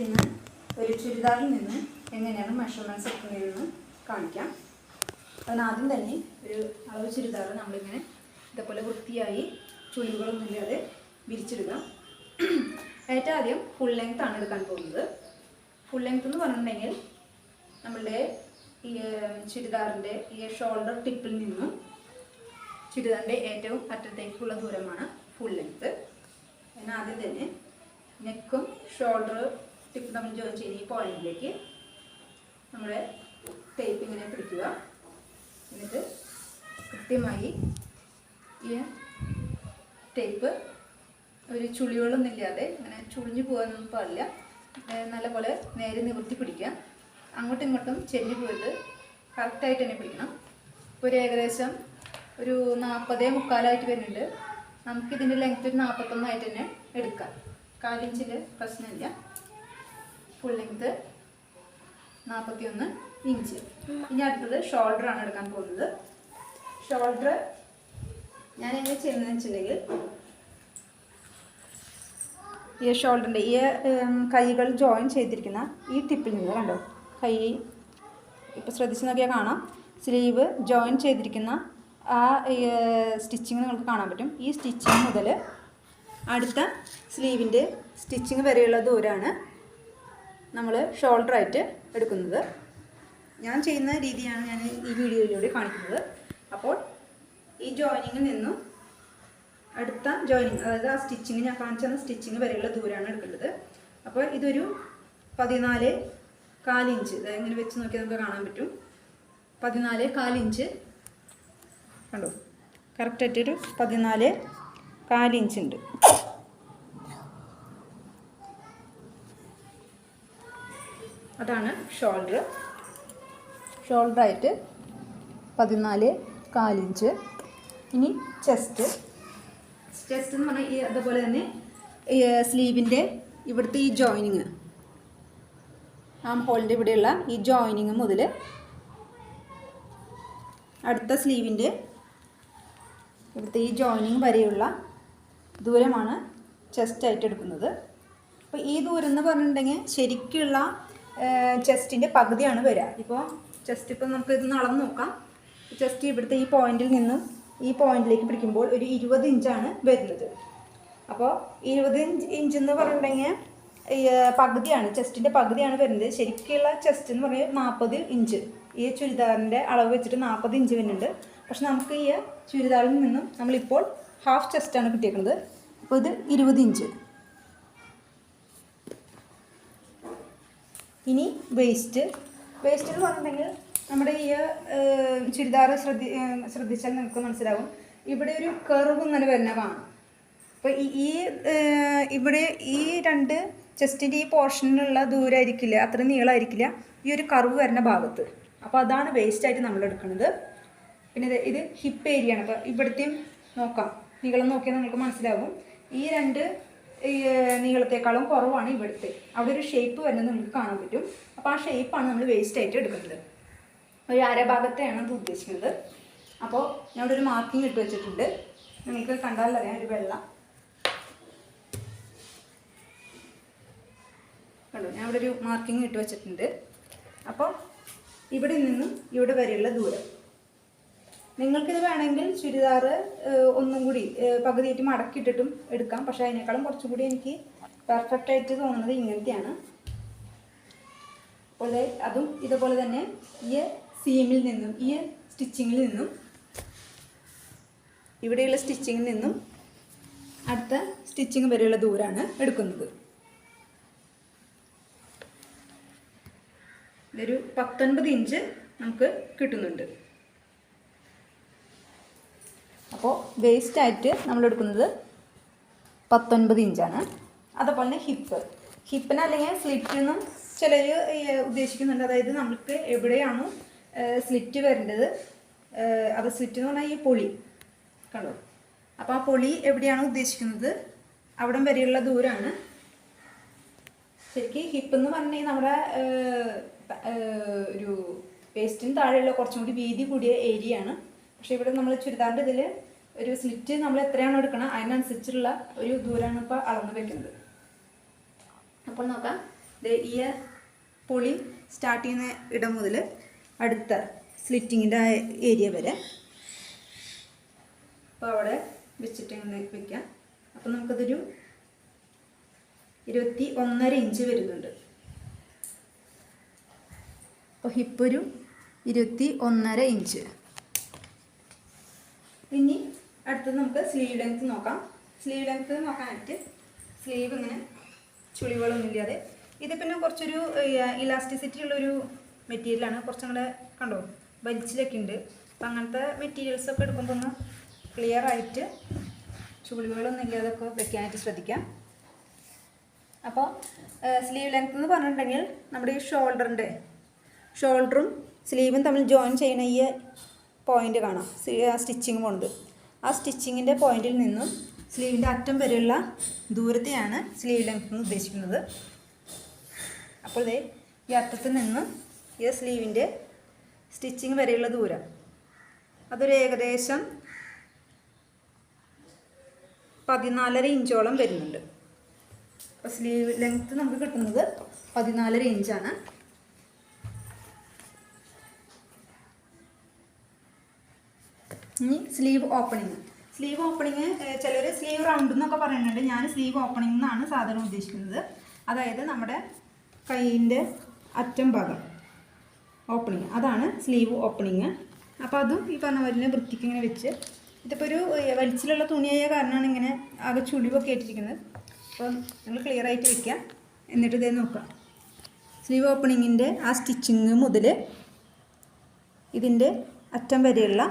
ഇന്ന് ഒരു ചുരിദാറിൽ നിന്ന് എങ്ങനെയാണ് മെഷർമെന്റ്സ് എടുക്കുന്നതെന്ന് കാണിക്കാം. അതിനാദ്യം തന്നെ ഒരു അളവ് ചുരിദാർ നമ്മളിങ്ങനെ ഇതേപോലെ വൃത്തിയായി ചുളിവുകളൊന്നും ഇല്ലാതെ വിരിച്ചിടുക. ഏറ്റവും ആദ്യം ഫുൾ ലെങ്ത് ആണ് എടുക്കാൻ പോകുന്നത്. ഫുൾ ലെങ്ത് എന്ന് പറഞ്ഞിട്ടുണ്ടെങ്കിൽ നമ്മളുടെ ഈ ചുരിദാറിന്റെ ഈ ഷോൾഡർ ടിപ്പിൽ നിന്നും ചുരിദാറിന്റെ ഏറ്റവും അറ്റത്തേക്കുള്ള ദൂരമാണ് ഫുൾ ലെങ്ത് അതിനാദ്യം തന്നെ നെക്കും ഷോൾഡർ ടിപ്പ് നമ്മൾ ജോയിൻ ചെയ്യുന്ന ഈ പോയിന്റിലേക്ക് നമ്മൾ ടേപ്പ് ഇങ്ങനെ പിടിക്കുക. എന്നിട്ട് കൃത്യമായി ഈ ടേപ്പ് ഒരു ചുളികളൊന്നും ഇല്ലാതെ അങ്ങനെ ചുളിഞ്ഞു പോകാനൊന്നും പാടില്ല. നല്ലപോലെ നേരെ നിവർത്തി പിടിക്കുക. അങ്ങോട്ടും ഇങ്ങോട്ടും ചെരിഞ്ഞു പോയത് കറക്റ്റായിട്ട് തന്നെ പിടിക്കണം. ഒരു ഏകദേശം ഒരു നാൽപ്പതേ മുക്കാലായിട്ട് വരുന്നുണ്ട്. നമുക്കിതിന്റെ ലെങ്ത് ഒരു നാൽപ്പത്തൊന്നായിട്ട് തന്നെ എടുക്കാം. കാലിഞ്ചിന്റെ പ്രശ്നമില്ല. ഫുൾ ലെങ്ത് നാൽപ്പത്തി ഒന്ന് ഇഞ്ച് ഇനി അടുത്തത് ഷോൾഡർ ആണ് എടുക്കാൻ പോകുന്നത്. ഷോൾഡർ ഞാൻ എങ്ങനെ ചെയ്യുന്നതെന്ന് വെച്ചിട്ടുണ്ടെങ്കിൽ ഈ ഷോൾഡറിന്റെ ഈ കൈകൾ ജോയിൻ ചെയ്തിരിക്കുന്ന ഈ ടിപ്പിൽ നിന്ന് കണ്ടോ? കൈ ഇപ്പോൾ ശ്രദ്ധിച്ച് നോക്കിയാൽ കാണാം. സ്ലീവ് ജോയിൻ ചെയ്തിരിക്കുന്ന ആ സ്റ്റിച്ചിങ് നിങ്ങൾക്ക് കാണാൻ പറ്റും. ഈ സ്റ്റിച്ചിങ് മുതൽ അടുത്ത സ്ലീവിന്റെ സ്റ്റിച്ചിങ് വരെയുള്ള ദൂരമാണ് നമ്മൾ ഷോൾഡർ ആയിട്ട് എടുക്കുന്നത്. ഞാൻ ചെയ്യുന്ന രീതിയാണ് ഞാൻ ഈ വീഡിയോയിലൂടെ കാണിക്കുന്നത്. അപ്പോൾ ഈ ജോയിനിങ്ങിൽ നിന്നും അടുത്ത ജോയിനിങ് അതായത് ആ സ്റ്റിച്ചിങ് ഞാൻ കാണിച്ചു തന്ന സ്റ്റിച്ചിങ് വരെയുള്ള ദൂരമാണ് എടുക്കേണ്ടത്. അപ്പോൾ ഇതൊരു പതിനാല് കാലിഞ്ച് അതായത് ഇങ്ങനെ വെച്ച് നോക്കിയാൽ നമുക്ക് കാണാൻ പറ്റും. പതിനാല് കാലിഞ്ച് കണ്ടോ? കറക്റ്റായിട്ടൊരു പതിനാല് കാലിഞ്ച് ഉണ്ട്. അതാണ് ഷോൾഡർ ഷോൾഡറായിട്ട് പതിനാല് കാലിഞ്ച്. ഇനി ചെസ്റ്റ് ചെസ്റ്റ് എന്ന് പറഞ്ഞാൽ ഈ അതുപോലെ തന്നെ സ്ലീവിന്റെ ഇവിടുത്തെ ഈ ജോയിനിങ് ആം ഹോളിന്റെ ഇവിടെയുള്ള ഈ ജോയിനിങ് മുതൽ അടുത്ത സ്ലീവിന്റെ ഇവിടുത്തെ ഈ ജോയിനിങ് വരെയുള്ള ദൂരമാണ് ചെസ്റ്റായിട്ട് എടുക്കുന്നത്. അപ്പോൾ ഈ ദൂരം എന്ന് പറഞ്ഞിട്ടുണ്ടെങ്കിൽ ശരിക്കുള്ള ചെസ്റ്റിന്റെ പകുതിയാണ് വരിക ഇപ്പോൾ ചെസ്റ്റ് ഇപ്പം നമുക്ക് ഇത് നടന്ന് നോക്കാം. ചെസ്റ്റ് ഇവിടുത്തെ ഈ പോയിന്റിൽ നിന്നും ഈ പോയിന്റിലേക്ക് പിടിക്കുമ്പോൾ ഒരു ഇരുപത് ഇഞ്ചാണ് വരുന്നത്. അപ്പോൾ ഇരുപത് ഇഞ്ച് ഇഞ്ച് എന്ന് പറഞ്ഞിട്ടുണ്ടെങ്കിൽ പകുതിയാണ് ചെസ്റ്റിന്റെ പകുതിയാണ് വരുന്നത്. ശരിക്കുള്ള ചെസ്റ്റ് എന്ന് പറഞ്ഞാൽ നാൽപ്പത് ഇഞ്ച് ഈ ചുരിദാറിന്റെ അളവ് വെച്ചിട്ട് നാൽപ്പത് ഇഞ്ച് വരുന്നുണ്ട്. പക്ഷെ നമുക്ക് ഈ ചുരിദാറിൽ നിന്നും നമ്മളിപ്പോൾ ഹാഫ് ചെസ്റ്റാണ് കിട്ടിയേക്കുന്നത്. അപ്പോൾ ഇത് ഇരുപത് ഇഞ്ച് ഇനി വേസ്റ്റ് വേസ്റ്റ് എന്ന് പറഞ്ഞിട്ടുണ്ടെങ്കിൽ നമ്മുടെ ഈ ചുരിദാർ ശ്രദ്ധി ശ്രദ്ധിച്ചാൽ നിങ്ങൾക്ക് മനസ്സിലാവും. ഇവിടെ ഒരു കർവ് ഇങ്ങനെ വരുന്ന കാണും അപ്പോൾ ഈ ഇവിടെ ഈ രണ്ട് ചെസ്റ്റിന്റെ ഈ പോർഷനിലുള്ള ദൂരമായിരിക്കില്ല അത്ര നീളമായിരിക്കില്ല ഈ ഒരു കർവ് വരുന്ന ഭാഗത്ത്. അപ്പോൾ അതാണ് വേസ്റ്റായിട്ട് നമ്മൾ എടുക്കുന്നത് പിന്നെ ഇത് ഇത് ഹിപ്പ് ഏരിയ ആണ്. അപ്പോൾ ഇവിടുത്തെയും നോക്കാം. നീളം നോക്കിയാൽ നിങ്ങൾക്ക് മനസ്സിലാവും. ഈ രണ്ട് നീളത്തെക്കാളും കുറവാണ് ഇവിടുത്തെ. അവിടെ ഒരു ഷേപ്പ് വരുന്നത് നിങ്ങൾക്ക് കാണാൻ പറ്റും. അപ്പോൾ ആ ഷേപ്പാണ് നമ്മൾ വേസ്റ്റ് ആയിട്ട് എടുക്കുന്നത്. ഒരു അരഭാഗത്തെയാണ് അത് ഉദ്ദേശിക്കുന്നത്. അപ്പോൾ ഞാൻ ഇവിടെ ഒരു മാർക്കിംഗ് ഇട്ട് വെച്ചിട്ടുണ്ട്. നിങ്ങൾക്ക് കണ്ടാലറിയാം ഒരു വെള്ളം. കണ്ടോ? ഞാൻ ഇവിടെ ഒരു മാർക്കിംഗ് ഇട്ട് വെച്ചിട്ടുണ്ട്. അപ്പോൾ ഇവിടെ നിന്നും ഇവിടെ വരെയുള്ള ദൂരം. നിങ്ങൾക്കിത് വേണമെങ്കിൽ ചുരിദാർ ഒന്നും കൂടി പകുതിയായിട്ട് മടക്കിയിട്ടിട്ടും എടുക്കാം. പക്ഷേ അതിനേക്കാളും കുറച്ചും കൂടി എനിക്ക് പെർഫെക്റ്റ് ആയിട്ട് തോന്നുന്നത് ഇങ്ങനത്തെയാണ്. അപ്പോൾ അതും ഇതുപോലെ തന്നെ ഈ സീമിൽ നിന്നും ഈ സ്റ്റിച്ചിങ്ങിൽ നിന്നും ഇവിടെയുള്ള സ്റ്റിച്ചിങ്ങിൽ നിന്നും അടുത്ത സ്റ്റിച്ചിങ് വരെയുള്ള ദൂരമാണ് എടുക്കുന്നത്. ഇതൊരു പത്തൊൻപത് ഇഞ്ച് നമുക്ക് കിട്ടുന്നുണ്ട്. അപ്പോൾ വേസ്റ്റായിട്ട് നമ്മൾ എടുക്കുന്നത് പത്തൊൻപത് ഇഞ്ചാണ്. അതുപോലെ തന്നെ ഹിപ്പ് ഹിപ്പിന് അല്ലെങ്കിൽ സ്ലിറ്റിനും ചിലർ ഉദ്ദേശിക്കുന്നുണ്ട്. അതായത് നമുക്ക് എവിടെയാണോ സ്ലിറ്റ് വരേണ്ടത്. അത് സ്ലിറ്റ് എന്ന് പറഞ്ഞാൽ ഈ പൊളി. കണ്ടോ? അപ്പോൾ ആ പൊളി എവിടെയാണോ ഉദ്ദേശിക്കുന്നത് അവിടം വരെയുള്ള ദൂരമാണ് ശരിക്കും ഹിപ്പ് എന്ന് പറഞ്ഞാൽ നമ്മുടെ ഒരു വേസ്റ്റിന് താഴെയുള്ള കുറച്ചും കൂടി വീതി കൂടിയ ഏരിയയാണ് പക്ഷേ ഇവിടെ നമ്മൾ ചുരിദാറിന്റെ ഇതിൽ ഒരു സ്ലിറ്റ് നമ്മൾ എത്രയാണോ എടുക്കണം അതിനനുസരിച്ചുള്ള ഒരു ദൂരമാണ് ഇപ്പോൾ അളന്ന് വെക്കുന്നത്. അപ്പോൾ നോക്കാം. ഈ പൊളി സ്റ്റാർട്ട് ചെയ്യുന്ന ഇടം മുതൽ അടുത്ത സ്ലിറ്റിങ്ങിന്റെ ഏരിയ വരെ. അപ്പോൾ അവിടെ വെച്ചിട്ട് ഇങ്ങനെ വെക്കാം. അപ്പോൾ നമുക്കതൊരു ഇരുപത്തി ഒന്നര ഇഞ്ച് വരുന്നുണ്ട്. അപ്പോൾ ഹിപ്പൊരു ഇരുപത്തി ഒന്നര ഇഞ്ച്. ഇനി അടുത്തത് നമുക്ക് സ്ലീവ് ലെങ്ത് നോക്കാം. സ്ലീവ് ലെങ്ത് നോക്കാനായിട്ട് സ്ലീവ് ഇങ്ങനെ ചുളിവുകളൊന്നും ഇല്ലാതെ. ഇത് പിന്നെ കുറച്ചൊരു ഇലാസ്റ്റിസിറ്റി ഉള്ളൊരു മെറ്റീരിയലാണ് കുറച്ചും കൂടെ കണ്ടോ വലിച്ചിലൊക്കെ ഉണ്ട് അപ്പം അങ്ങനത്തെ മെറ്റീരിയൽസ് ഒക്കെ എടുക്കുമ്പോൾ ഒന്ന് ക്ലിയർ ആയിട്ട് ചുളിവുകളൊന്നും ഇല്ലാതൊക്കെ വെക്കാനായിട്ട് ശ്രദ്ധിക്കാം. അപ്പോൾ സ്ലീവ് ലെങ്ത് എന്ന് പറഞ്ഞിട്ടുണ്ടെങ്കിൽ നമ്മുടെ ഈ ഷോൾഡറിന്റെ ഷോൾഡറും സ്ലീവും തമ്മിൽ ജോയിൻ ചെയ്യുന്ന ഈ പോയിന്റ് കാണാം. സ്റ്റിച്ചിങ് പോണത് ആ സ്റ്റിച്ചിങ്ങിന്റെ പോയിന്റിൽ നിന്നും സ്ലീവിന്റെ അറ്റം വരെയുള്ള ദൂരത്തെയാണ് സ്ലീവ് ലെങ്ത് എന്ന് ഉദ്ദേശിക്കുന്നത്. അപ്പോൾ ദേ ഈ അറ്റത്ത് നിന്നും ഈ സ്ലീവിന്റെ സ്റ്റിച്ചിങ് വരെയുള്ള ദൂരം. അതൊരു ഏകദേശം പതിനാലര ഇഞ്ചോളം വരുന്നുണ്ട്. അപ്പോൾ സ്ലീവ് ലെങ്ത്ത് നമുക്ക് കിട്ടുന്നത് പതിനാലര ഇഞ്ചാണ്. ഇനി സ്ലീവ് ഓപ്പണിങ് സ്ലീവ് ഓപ്പണിങ് ചിലർ സ്ലീവ് റൗണ്ട് എന്നൊക്കെ പറയുന്നുണ്ട്. ഞാൻ സ്ലീവ് ഓപ്പണിംഗ് എന്നാണ് സാധാരണ ഉദ്ദേശിക്കുന്നത്. അതായത് നമ്മുടെ കൈയിന്റെ അറ്റം ഭാഗം ഓപ്പണിങ് അതാണ് സ്ലീവ് ഓപ്പണിങ് അപ്പോൾ അതും ഈ പറഞ്ഞ പോലെ വൃത്തിക്ക് ഇങ്ങനെ വെച്ച് ഇതിപ്പോൾ ഒരു വലിച്ചിലുള്ള തുണിയായ കാരണമാണ് ഇങ്ങനെ ആകെ ചുളിവൊക്കെ ആയിട്ടിരിക്കുന്നത് അപ്പോൾ നിങ്ങൾ ക്ലിയർ ആയിട്ട് വെക്കുക എന്നിട്ട് ഇതേ നോക്കാം. സ്ലീവ് ഓപ്പണിങ്ങിന്റെ ആ സ്റ്റിച്ചിങ് മുതൽ ഇതിന്റെ അറ്റം വരെയുള്ള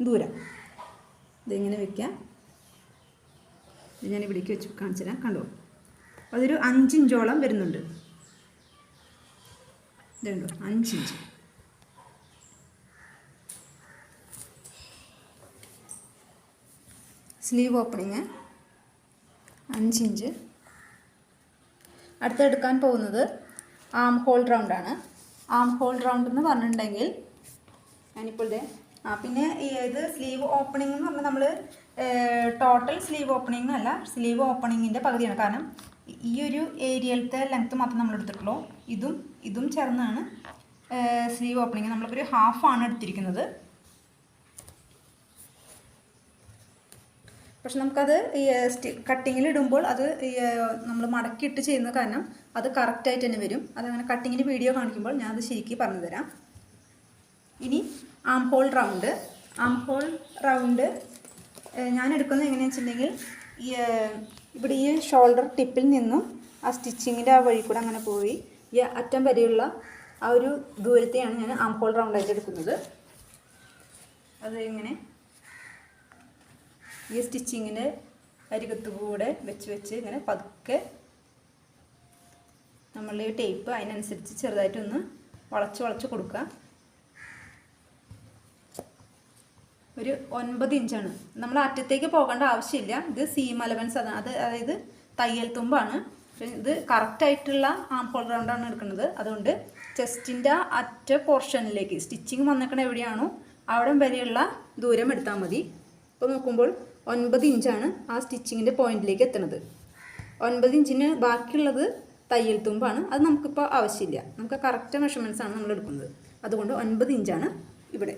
ദൂരം. ഇതിങ്ങനെ വെക്കാം. ഞാൻ ഇവിടേക്ക് വെച്ച് കാണിച്ചു തരാം. കണ്ടു? അതൊരു അഞ്ചിഞ്ചോളം വരുന്നുണ്ട്. ഇതുണ്ടോ അഞ്ചിഞ്ച് സ്ലീവ് ഓപ്പണിങ്. അഞ്ചിഞ്ച് അടുത്തെടുക്കാൻ പോകുന്നത് ആം ഹോൾ റൗണ്ടാണ് ആം ഹോൾ റൗണ്ട് എന്ന് പറഞ്ഞിട്ടുണ്ടെങ്കിൽ ആ പിന്നെ ഇത് സ്ലീവ് ഓപ്പണിംഗ് എന്ന് പറഞ്ഞാൽ നമ്മൾ ടോട്ടൽ സ്ലീവ് ഓപ്പണിംഗ് അല്ല സ്ലീവ് ഓപ്പണിങ്ങിന്റെ പകുതിയാണ്. കാരണം ഈ ഒരു ഏരിയയിലത്തെ ലെങ്ത്ത് മാത്രം നമ്മൾ എടുത്തിട്ടുള്ളൂ. ഇതും ഇതും ചേർന്നാണ് സ്ലീവ് ഓപ്പണിങ് നമ്മളിപ്പോൾ ഒരു ഹാഫാണ് എടുത്തിരിക്കുന്നത്. പക്ഷെ നമുക്കത് സ്റ്റി കട്ടിങ്ങിൽ ഇടുമ്പോൾ അത് നമ്മൾ മടക്കിയിട്ട് ചെയ്യുന്ന കാരണം അത് കറക്റ്റായിട്ട് തന്നെ വരും. അതങ്ങനെ കട്ടിങ്ങിന്റെ വീഡിയോ കാണിക്കുമ്പോൾ ഞാൻ ശരിക്ക് പറഞ്ഞു തരാം ഇനി arm hole round arm hole round ഞാൻ എടുക്കുന്നത് എങ്ങനെയാണെന്ന് വെച്ചിട്ടുണ്ടെങ്കിൽ ഈ ഇവിടെ ഈ ഷോൾഡർ ടിപ്പിൽ നിന്നും ആ സ്റ്റിച്ചിങ്ങിന്റെ ആ വഴി കൂടെ അങ്ങനെ പോയി. ഈ അറ്റം വരെയുള്ള ആ ഒരു ദൂരത്തെയാണ് ഞാൻ ആം ഹോൾ റൗണ്ടായിട്ട് എടുക്കുന്നത്. അത് ഇങ്ങനെ ഈ സ്റ്റിച്ചിങ്ങിന്റെ അരികത്തുകൂടെ വെച്ച് വെച്ച് ഇങ്ങനെ പതുക്കെ നമ്മളുടെ ടേപ്പ് അതിനനുസരിച്ച് ചെറുതായിട്ടൊന്ന് വളച്ച് വളച്ച് കൊടുക്കുക. ഒരു ഒൻപത് ഇഞ്ചാണ്. നമ്മൾ അറ്റത്തേക്ക് പോകേണ്ട ആവശ്യമില്ല. ഇത് സീം അലവൻസ് അത് അതായത് തയ്യൽ തുമ്പാണ്. ഇത് കറക്റ്റായിട്ടുള്ള ആം ഹോൾ റൗണ്ടാണ് എടുക്കുന്നത്. അതുകൊണ്ട് ചെസ്റ്റിന്റെ അറ്റ പോർഷനിലേക്ക് സ്റ്റിച്ചിങ് വന്നേക്കണ എവിടെയാണോ അവിടെ വരെയുള്ള ദൂരം എടുത്താൽ മതി. ഇപ്പോൾ നോക്കുമ്പോൾ ഒൻപത് ഇഞ്ചാണ് ആ സ്റ്റിച്ചിങ്ങിന്റെ പോയിന്റിലേക്ക് എത്തുന്നത് ഒൻപത് ഇഞ്ചിന് ബാക്കിയുള്ളത് തയ്യൽ തുമ്പാണ്. അത് നമുക്കിപ്പോൾ ആവശ്യമില്ല. നമുക്ക് കറക്റ്റ് ആണ് നമ്മൾ എടുക്കുന്നത് അതുകൊണ്ട് ഒൻപത് ഇഞ്ചാണ് ഇവിടെ.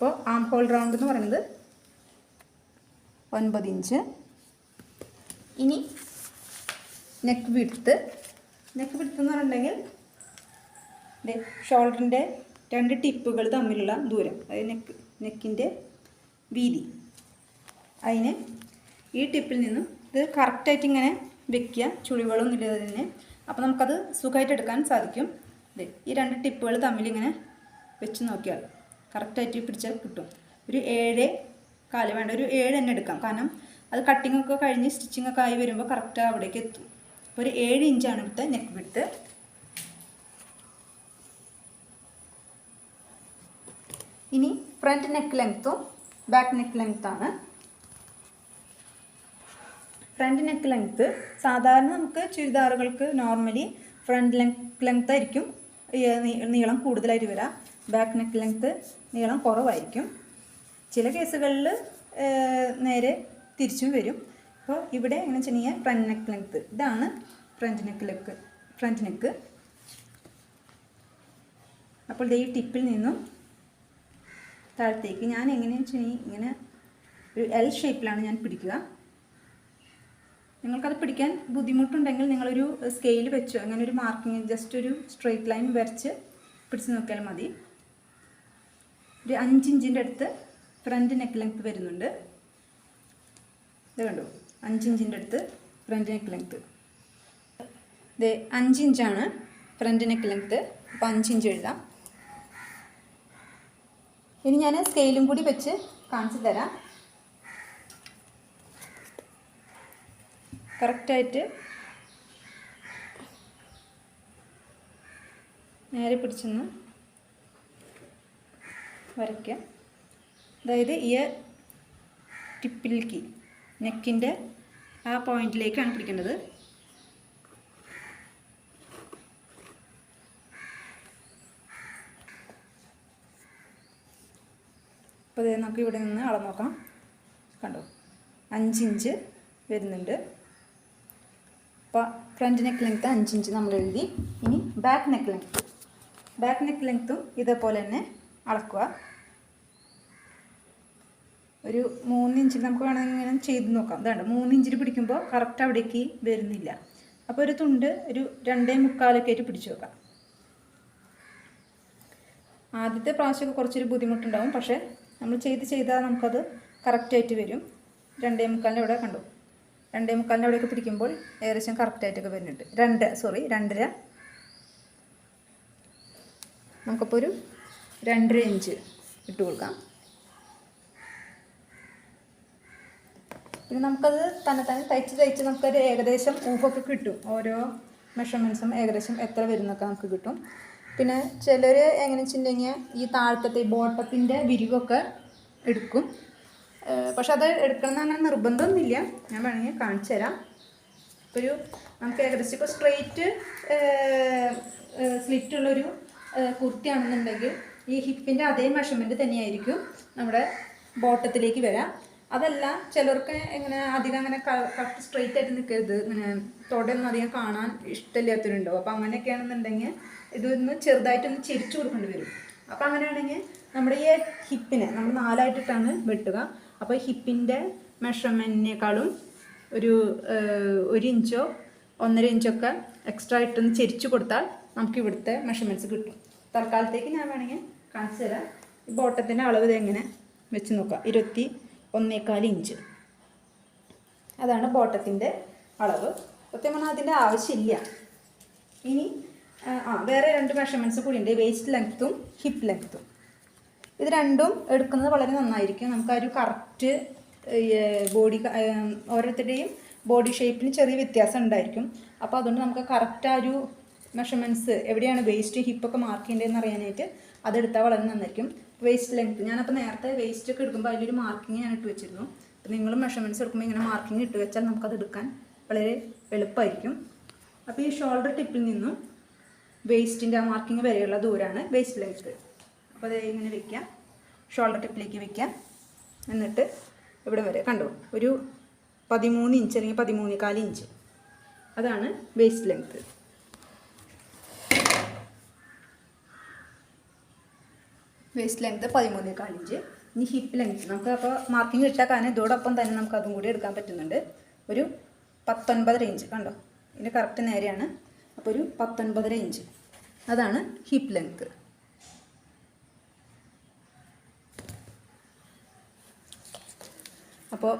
അപ്പോൾ ആം ഹോൾ റൗണ്ട് എന്ന് പറയുന്നത് ഒൻപത് ഇഞ്ച്. ഇനി നെക്ക് വിടുത്ത് നെക്ക് വിടുത്ത് എന്ന് പറഞ്ഞിട്ടുണ്ടെങ്കിൽ ഷോൾഡറിന്റെ രണ്ട് ടിപ്പുകൾ തമ്മിലുള്ള ദൂരം അതായത് നെക്ക് നെക്കിന്റെ വീതി. അതിന് ഈ ടിപ്പിൽ നിന്നും ഇത് കറക്റ്റായിട്ട് ഇങ്ങനെ വെക്കുക ചുളിവുകളൊന്നും ഇല്ലാതെ തന്നെ. അപ്പോൾ നമുക്കത് സുഖമായിട്ട് എടുക്കാൻ സാധിക്കും. അതെ ഈ രണ്ട് ടിപ്പുകൾ തമ്മിൽ ഇങ്ങനെ വെച്ച് നോക്കിയാൽ കറക്റ്റായിട്ട് പിടിച്ചാൽ കിട്ടും. ഒരു ഏഴ് കാൽ വേണ്ട ഒരു ഏഴ് തന്നെ എടുക്കാം. കാരണം അത് കട്ടിങ്ങൊക്കെ കഴിഞ്ഞ് സ്റ്റിച്ചിങ് ഒക്കെ ആയി വരുമ്പോൾ കറക്റ്റ് അവിടേക്ക് എത്തും. അപ്പോൾ ഒരു ഏഴ് ഇഞ്ചാണ് ഇവിടുത്തെ നെക്ക് വിടുത്ത് ഇനി ഫ്രണ്ട് നെക്ക് ലെങ്ത്തും ബാക്ക് നെക്ക് ലെങ്ത്താണ് ഫ്രണ്ട് നെക്ക് ലെങ്ത്ത് സാധാരണ നമുക്ക് ചുരിദാറുകൾക്ക് നോർമലി ഫ്രണ്ട് ലെങ്ത് ലെങ്ത് ആയിരിക്കും. നീളം കൂടുതലായിട്ട് വരാം. ബാക്ക് നെക്ക് ലെങ്ത്ത് നീളം കുറവായിരിക്കും. ചില കേസുകളിൽ നേരെ തിരിച്ചും വരും. അപ്പോൾ ഇവിടെ എങ്ങനെ വെച്ചിട്ടുണ്ടെങ്കിൽ ഫ്രണ്ട് നെക്ക് ലെങ്ത്ത് ഇതാണ് ഫ്രണ്ട് നെക്ക് ലെക്ക് ഫ്രണ്ട് നെക്ക് അപ്പോൾ ഈ ടിപ്പിൽ നിന്നും താഴത്തേക്ക് ഞാൻ എങ്ങനെയാണെന്ന് വെച്ചാൽ ഇങ്ങനെ ഒരു എൽ ഷേപ്പിലാണ് ഞാൻ പിടിക്കുക. നിങ്ങൾക്കത് പിടിക്കാൻ ബുദ്ധിമുട്ടുണ്ടെങ്കിൽ നിങ്ങളൊരു സ്കെയിൽ വെച്ചോ അങ്ങനെ ഒരു മാർക്കിങ് ജസ്റ്റ് ഒരു സ്ട്രെയിറ്റ് ലൈൻ വരച്ച് പിടിച്ച് നോക്കിയാൽ മതി. ഒരു അഞ്ചിഞ്ചിന്റെ അടുത്ത് ഫ്രണ്ട് നെക്ക് ലെങ്ത് വരുന്നുണ്ട്. ഇത് കണ്ടു? അഞ്ചിഞ്ചിന്റെ അടുത്ത് ഫ്രണ്ട് നെക്ക് ലെങ്ത്. ഇത് അഞ്ചിഞ്ചാണ് ഫ്രണ്ട് നെക്ക് ലെങ്ത്ത് അപ്പോൾ അഞ്ചിഞ്ച് എഴുതാം. ഇനി ഞാൻ സ്കെയിലും കൂടി വെച്ച് കാണിച്ചു തരാം. കറക്റ്റായിട്ട് നേരെ പിടിച്ചൊന്ന് വരയ്ക്കുക അതായത് ഈ ടിപ്പിലേക്ക് നെക്കിന്റെ ആ പോയിന്റിലേക്കാണ് പിടിക്കേണ്ടത്. അപ്പോൾ ഇത് നമുക്ക് ഇവിടെ നിന്ന് അളന്ന് നോക്കാം. കണ്ടോ? അഞ്ചിഞ്ച് വരുന്നുണ്ട്. അപ്പോൾ ഫ്രണ്ട് നെക്ക് ലെങ്ത്ത് അഞ്ചിഞ്ച് നമ്മൾ എഴുതി. ഇനി back neck length. Back neck ലെങ്ത്തും ഇതേപോലെ തന്നെ അളക്കുക. ഒരു മൂന്നിഞ്ച് നമുക്ക് വേണമെങ്കിൽ ഇങ്ങനെ ചെയ്ത് നോക്കാം. ഇതാണ്ട് മൂന്നിഞ്ചിൽ പിടിക്കുമ്പോൾ കറക്റ്റ് അവിടേക്ക് വരുന്നില്ല. അപ്പോൾ ഒരു തുണ്ട് ഒരു രണ്ടേ മുക്കാലൊക്കെ ആയിട്ട് പിടിച്ചു വെക്കാം. ആദ്യത്തെ പ്രാവശ്യമൊക്കെ കുറച്ചൊരു ബുദ്ധിമുട്ടുണ്ടാവും. പക്ഷേ നമ്മൾ ചെയ്ത് ചെയ്താൽ നമുക്കത് കറക്റ്റായിട്ട് വരും. രണ്ടേ മുക്കാലിന്റെ അവിടെ കണ്ടു? രണ്ടേ മുക്കാലിന്റെ അവിടെയൊക്കെ പിടിക്കുമ്പോൾ ഏകദേശം കറക്റ്റായിട്ടൊക്കെ വരുന്നുണ്ട്. രണ്ട് സോറി രണ്ടര. നമുക്കപ്പോൾ ഒരു രണ്ടര ഇഞ്ച് ഇട്ട് കൊടുക്കാം. പിന്നെ നമുക്കത് തന്നെ തന്നെ തയ്ച്ച് തയ്ച്ച് നമുക്കൊരു ഏകദേശം ഊഹൊക്കെ കിട്ടും. ഓരോ മെഷർമെന്റ്സും ഏകദേശം എത്ര വരുന്നൊക്കെ നമുക്ക് കിട്ടും. പിന്നെ ചിലർ എങ്ങനെ വെച്ചിട്ടുണ്ടെങ്കിൽ ഈ താഴത്തെ ബോട്ടത്തിന്റെ വിരിവൊക്കെ എടുക്കും. പക്ഷെ അത് എടുക്കണം എന്ന് അങ്ങനെ നിർബന്ധമൊന്നുമില്ല. ഞാൻ വേണമെങ്കിൽ കാണിച്ചു തരാം. ഇപ്പോൾ ഒരു നമുക്ക് ഏകദേശം ഇപ്പോൾ സ്ട്രെയിറ്റ് സ്ലിറ്റുള്ളൊരു കുർത്തിയാണെന്നുണ്ടെങ്കിൽ ഈ ഹിപ്പിന്റെ അതേ മെഷർമെന്റ് തന്നെയായിരിക്കും നമ്മുടെ ബോട്ടത്തിലേക്ക് വരാം. അതല്ല ചിലർക്ക് എങ്ങനെ അധികം അങ്ങനെ കറക്റ്റ് സ്ട്രെയിറ്റ് ആയിട്ട് നിൽക്കരുത് ഇങ്ങനെ തൊടയൊന്നും അധികം കാണാൻ ഇഷ്ടമില്ലാത്തവരുണ്ടാവും. അപ്പോൾ അങ്ങനെയൊക്കെയാണെന്നുണ്ടെങ്കിൽ ഇതൊന്ന് ചെറുതായിട്ടൊന്ന് ചെരിച്ചു കൊടുക്കേണ്ടി വരും. അപ്പോൾ അങ്ങനെയാണെങ്കിൽ നമ്മുടെ ഈ ഹിപ്പിനെ നമ്മൾ നാലായിട്ടിട്ടാണ് വെട്ടുക. അപ്പോൾ ഹിപ്പിന്റെ മെഷർമെന്റിനേക്കാളും ഒരു ഒരു ഇഞ്ചോ ഒന്നര ഇഞ്ചൊക്കെ എക്സ്ട്രാ ഇട്ടൊന്ന് ചെരിച്ചു കൊടുത്താൽ നമുക്ക് ഇവിടുത്തെ മെഷർമെന്റ്സ് കിട്ടും. തൽക്കാലത്തേക്ക് ഞാൻ വേണമെങ്കിൽ കാണിച്ചു തരാം. ബോട്ടത്തിന്റെ അളവ് ഇതെങ്ങനെ വെച്ച് നോക്കാം. ഇരുപത്തി ഒന്നേകാൽ ഇഞ്ച്. അതാണ് ബോട്ടത്തിന്റെ അളവ്. സത്യം പറഞ്ഞാൽ അതിന്റെ ആവശ്യമില്ല. ഇനി ആ, വേറെ രണ്ട് മെഷർമെന്റ്സ് കൂടി ഉണ്ട്. വേസ്റ്റ് ലെങ്ത്തും ഹിപ്പ് ലെങ്ത്തും ഇത് രണ്ടും എടുക്കുന്നത് വളരെ നന്നായിരിക്കും. നമുക്ക് ആ ഒരു കറക്റ്റ് ബോഡി ഓരോരുത്തരുടെയും ബോഡി ഷേപ്പിന് ചെറിയ വ്യത്യാസം ഉണ്ടായിരിക്കും. അപ്പോൾ അതുകൊണ്ട് നമുക്ക് കറക്റ്റ് ആ ഒരു മെഷർമെന്റ്സ് എവിടെയാണ് വേസ്റ്റ് ഹിപ്പൊക്കെ മാർക്ക് ചെയ്യേണ്ടതെന്ന് അറിയാനായിട്ട് അതെടുത്താൽ വളരെ നന്നായിരിക്കും വേസ്റ്റ് ലെങ്ത്ത് ഞാനപ്പോൾ നേരത്തെ വേസ്റ്റ് ഒക്കെ എടുക്കുമ്പോൾ അതിലൊരു മാർക്കിങ് ഞാൻ ഇട്ട് വെച്ചിരുന്നു. അപ്പോൾ നിങ്ങൾ മെഷർമെന്റ്സ് എടുക്കുമ്പോൾ ഇങ്ങനെ മാർക്കിങ് ഇട്ട് വെച്ചാൽ നമുക്കത് എടുക്കാൻ വളരെ എളുപ്പമായിരിക്കും അപ്പോൾ ഈ ഷോൾഡർ ടിപ്പിൽ നിന്നും വേസ്റ്റിന്റെ ആ മാർക്കിങ് വരെയുള്ള ദൂരമാണ് വേസ്റ്റ് ലെങ്ത്ത് അപ്പോൾ അത് ഇങ്ങനെ വെക്കാം. ഷോൾഡർ ടിപ്പിലേക്ക് വെക്കാം. എന്നിട്ട് ഇവിടെ വരെ കണ്ടോ? ഒരു പതിമൂന്ന് ഇഞ്ച് അല്ലെങ്കിൽ പതിമൂന്നേകാൽ ഇഞ്ച് അതാണ് വേസ്റ്റ് ലെങ്ത്ത് വേസ്റ്റ് ലെങ്ത് പതിമൂന്നേക്കാൾ ഇഞ്ച് ഇനി ഹിപ്പ് ലെങ്ത് നമുക്ക് അപ്പോൾ മാർക്കിംഗ് ഇട്ടാൽ കാരണം ഇതോടൊപ്പം തന്നെ നമുക്ക് അതും കൂടി എടുക്കാൻ പറ്റുന്നുണ്ട്. ഒരു പത്തൊൻപതര ഇഞ്ച് കണ്ടോ? ഇതിന്റെ കറക്റ്റ് നേരെയാണ്. അപ്പോൾ ഒരു പത്തൊൻപതര ഇഞ്ച് അതാണ് ഹിപ്പ് ലെങ്ത് അപ്പോൾ